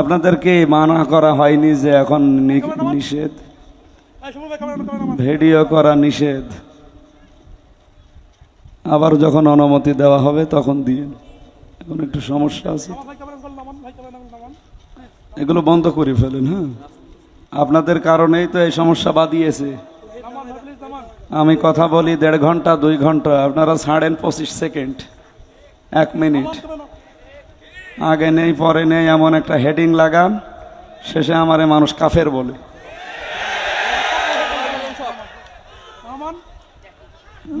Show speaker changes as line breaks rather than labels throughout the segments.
আপনাদেরকে মানা করা হয়নি যে এখন নিষেধ। ভিডিও করা নিষেধ। আবার যখন অনুমতি দেওয়া হবে তখন দিয়ে এখন একটু সমস্যা আছে। এগুলো বন্ধ করে ফেলেন হ্যাঁ? আপনাদের কারণেই তো এই সমস্যা বাদিয়েছে আমি কথা বলি দেড় ঘণ্টা দুই ঘণ্টা। আপনারা ছাড়েন পঁচিশ সেকেন্ড। এক মিনিট। আগে নেই, পরে নেই, এমন একটা হেডিং লাগান, শেষে আমারে মানুষ কাফের বলে।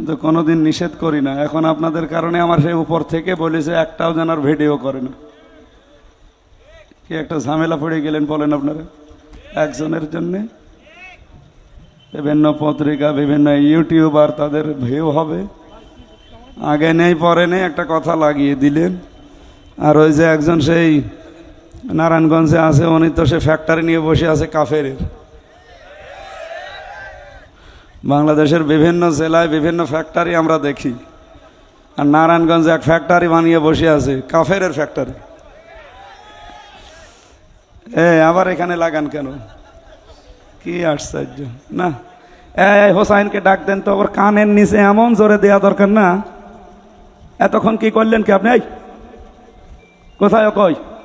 তো কোনোদিন নিষেধ করি না। এখন আপনাদের কারণে আমার সেই উপর থেকে বলেছে, একটাও যেন আর ভিডিও করে না। কি একটা ঝামেলা পড়ে গেলেন বলেন আপনারা? একজনের জন্যে? বিভিন্ন পত্রিকা, বিভিন্ন ইউটিউবার তাদের ভিউ হবে। আগে নেই, পরে নেই, একটা কথা লাগিয়ে দিলেন। আর ওই যে একজন সেই নারায়ণগঞ্জে আছে উনি তো সে ফ্যাক্টরি নিয়ে বসে আছে কাফেরের বাংলাদেশের বিভিন্ন জেলায় বিভিন্ন ফ্যাক্টরি আমরা দেখি। আর নারায়ণগঞ্জে এক ফ্যাক্টরি বানিয়ে বসে আছে কাফেরের ফ্যাক্টরি এ আবার এখানে লাগান কেন? কি আশ্চর্য না? এই হোসাইনকে ডাক দেন তো আবার কানের নিচে এমন জোরে দেওয়া দরকার না। এতক্ষণ কি করলেন কি আপনি? এই, Gonçalo Costa.